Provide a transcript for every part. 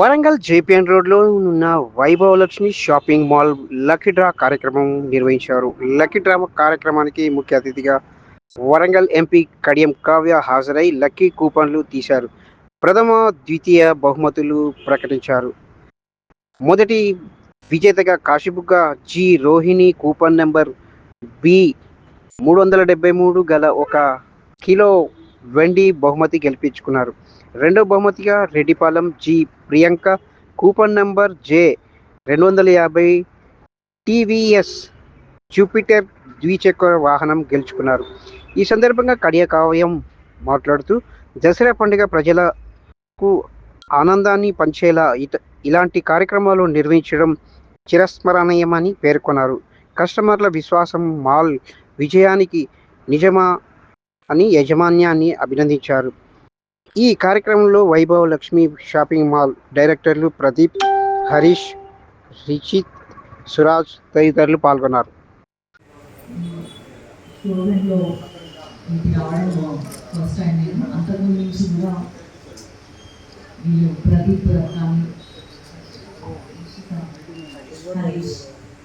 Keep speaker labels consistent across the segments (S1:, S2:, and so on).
S1: Warangal JPN రోడ్లో ఉన్న Vaibhava Lakshmi shopping mall lucky draw కార్యక్రమం నిర్వహించారు. లక్కీ డ్రా కార్యక్రమానికి ముఖ్య అతిథిగా వరంగల్ ఎంపీ కడియం కావ్య హాజరై లక్కీ కూపన్లు తీశారు. ప్రథమ ద్వితీయ బహుమతులు ప్రకటించారు. మొదటి విజేతగా Kashibugga G Rohini coupon number B మూడు వందల డెబ్బై మూడు గల ఒక కిలో వెండి బహుమతి గెలిపించుకున్నారు. రెండో బహుమతిగా Reddipalem G Priyanka coupon number J రెండు వందల యాభై టీవీఎస్ జూపిటర్ ద్విచక్ర వాహనం గెలుచుకున్నారు. ఈ సందర్భంగా కడియకావ్యం మాట్లాడుతూ దసరా పండుగ ప్రజలకు ఆనందాన్ని పంచేలా ఇలాంటి కార్యక్రమాలు నిర్వహించడం చిరస్మరణీయమని పేర్కొన్నారు. కస్టమర్ల విశ్వాసం మాల్ విజయానికి నిజమా అని యజమాన్యాన్ని అభినందించారు. ఈ కార్యక్రమంలో వైభవ లక్ష్మి షాపింగ్ మాల్ డైరెక్టర్లు ప్రదీప్ హరీష్ రిచిత్ సురాజ్ తదితరులు పాల్గొన్నారు.
S2: ప్రదీప్ హరీష్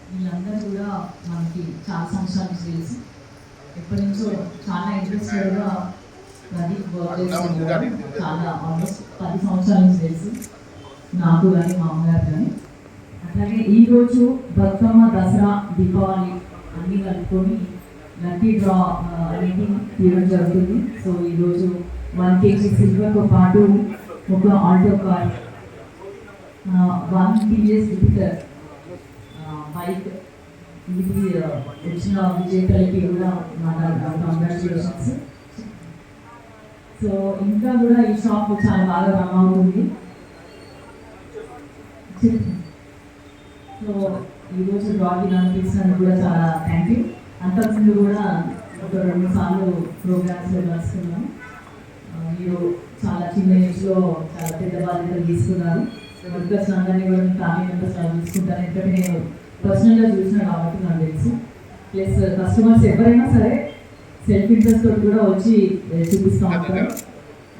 S2: వీళ్ళందరూ కూడా మనకి చాలా సంవత్సరాలు నుంచి తెలుసు ఎప్పటి నుంచో చాలా ఇంట్రెస్టెడ్గా ప్రదీప్ వర్క్ చాలా ఆల్మోస్ట్ పది సంవత్సరాల నుంచి తెలుసు నాకు కానీ మా అమ్మగారు కానీ అట్లాగే ఈరోజు బతుకమ్మ దసరా దీపావళి అన్నీ కలుపుకొని లక్కీ డ్రా అనేది తీయడం జరుగుతుంది. సో ఈరోజు వన్ కేజీ సిల్వర్తో పాటు ఒక Alto car one TVS Jupiter bike ఇది వచ్చిన విజేతలకి కూడా మా కంగ్రాచులేషన్స్ సో ఇంకా కూడా ఈ షాప్ చాలా బాగా రన్ అవుతుంది సో ఈరోజు డ్రాకి నన్ను పిలిచినందుకు కూడా చాలా థ్యాంక్ యూ అంతకుముందు కూడా ఒక రెండు సార్లు ప్రోగ్రామ్స్లో కలుసుకున్నాను మీరు చాలా చిన్న ఏజ్లో చాలా పెద్ద బాధ్యతలు తీసుకున్నారు. వర్కర్స్ అందరినీ కూడా ఫ్యామిలీ మెంబర్స్ అలా చూసుకుంటారు. ఎందుకంటే నేను పర్సనల్గా చూసిన కాబట్టి నాకు తెలుసు. ప్లస్ కస్టమర్స్ ఎవరైనా సరే సెల్ఫ్ ఇంట్రెస్ట్ తోటి కూడా వచ్చి చూపిస్తూ ఉంటారు.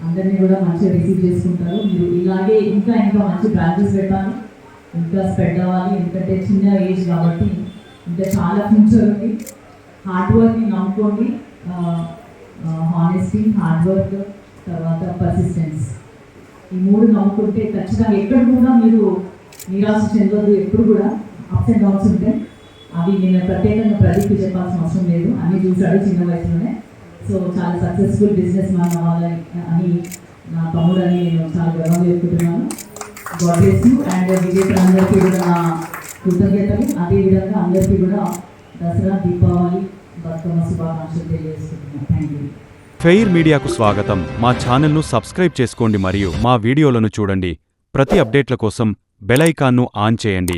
S2: అందరినీ కూడా మంచిగా రిసీవ్ చేసుకుంటారు. మీరు ఇలాగే ఇంకా ఇంకా మంచి బ్రాంచెస్ పెట్టాలి. ఇంకా స్ప్రెడ్ అవ్వాలి. ఎందుకంటే చిన్న ఏజ్ కాబట్టి ఇంకా చాలా ఫ్యూచర్ ఉంది. హార్డ్ వర్క్ని నమ్ముకోండి. హానెస్టీ హార్డ్ వర్క్ తర్వాత పర్సిస్టెన్స్ ఈ మూడు నమ్ముకుంటే ఖచ్చితంగా ఎక్కడ కూడా మీరు నిరాశ చెందవద్దు ఎప్పుడు కూడా అప్స్ అండ్ డౌన్స్ ఉంటాయి. అవి నేను ప్రత్యేకంగా ప్రదీప్కి చెప్పాల్సిన అవసరం లేదు. అన్ని చూశాడు చిన్న వయసులోనే. సో చాలా సక్సెస్ఫుల్ బిజినెస్ మ్యాన్ అవ్వాలని అని నా తమ్ముడు అని నేను చాలా గర్వంగా చెప్పుకుంటున్నాను. గాడ్ బ్లెస్ యూ అండ్ విజేతలందరికీ కూడా నా కృతజ్ఞతలు. అదేవిధంగా అందరికీ కూడా దసరా దీపావళి బతుకమ్మ శుభాకాంక్షలు తెలియజేసుకుంటున్నాను. థ్యాంక్ యూ
S3: ఫెయిర్ మీడియాకు స్వాగతం. మా ఛానల్ను సబ్స్క్రైబ్ చేసుకోండి మరియు మా వీడియోలను చూడండి. ప్రతి అప్డేట్ల కోసం బెల్ ఐకాన్ను ఆన్ చేయండి.